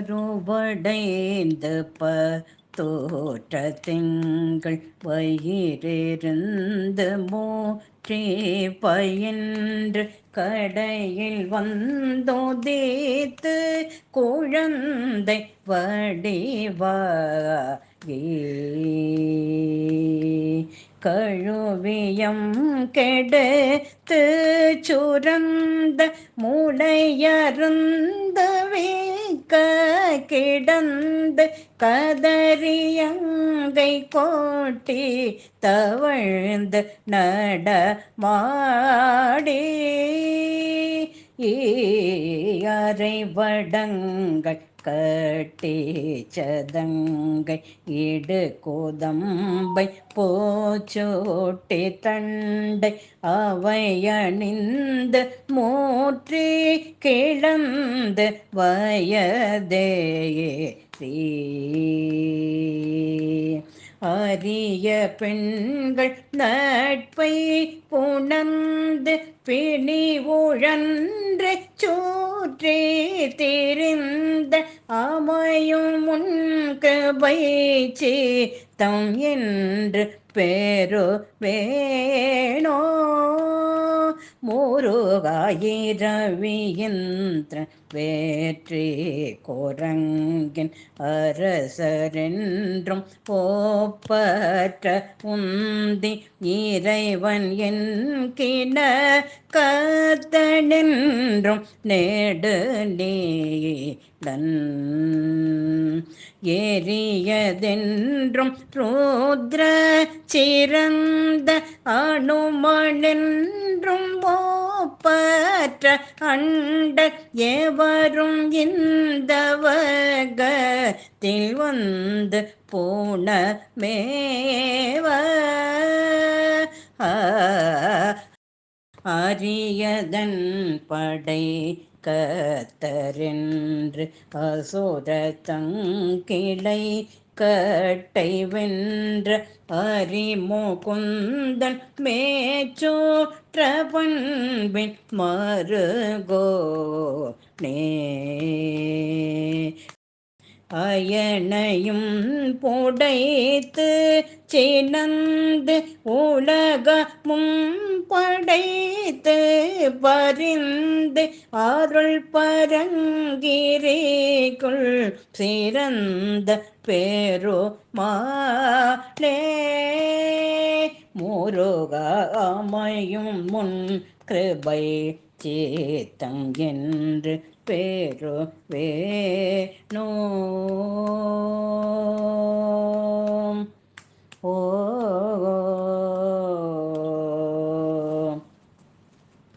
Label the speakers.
Speaker 1: பருவடைந்த ப தோற்ற திங்கள் வயிறிருந்து மூற்றி பயின்று கடையில் வந்தோதேத்து குழந்தை வடிவாகி கழுவியம் கெடுத்து சுரந்த மூளையருந்த வீக்க கிடந்து கதறியங்கை கோட்டி தவழ்ந்து நடமாடி. அரை வடங்கள் கட்டி சதங்கை இடு கோதம்பை போச்சோட்டி தண்டை அவையணிந்து மூற்றி கிளந்து வயதேரி அரிய பெண்கள் நட்பை புணர்ந்து பிணி உழன்று சூற்றி திரிந்த அமையும் முன்கபைச்சி தம் என்று பேரு வேணோ முருகாயிரவியந்திர வேற்றி கோரங்கின் அரசரென்றும் போப்பற்ற உந்தி இறைவன் என்கின கத்தனென்றும் நெடு நீடன் எரியதென்றும் ருத்ர சிறந்த அணுமணென்றும் ஓப்பற்ற அண்ட எவரும் இந்த வகத்தில் வந்து போன மேவ அரியதன் படை கத்தரென்று அசுர தங்கிளை கட்டை வென்ற அரிமுகுந்தன் மேச்சோற்ற பண்பின் மருகோ நே அயனையும் புடைத்து சினந்து உலகமும் படைத்து பரிந்து அருள் பரங்கிரிக்குள் சிறந்த பேரு மாலே முருகாமையும் முன் கிருபை சேத்தம் என்று பேரு வேணோ ஓ.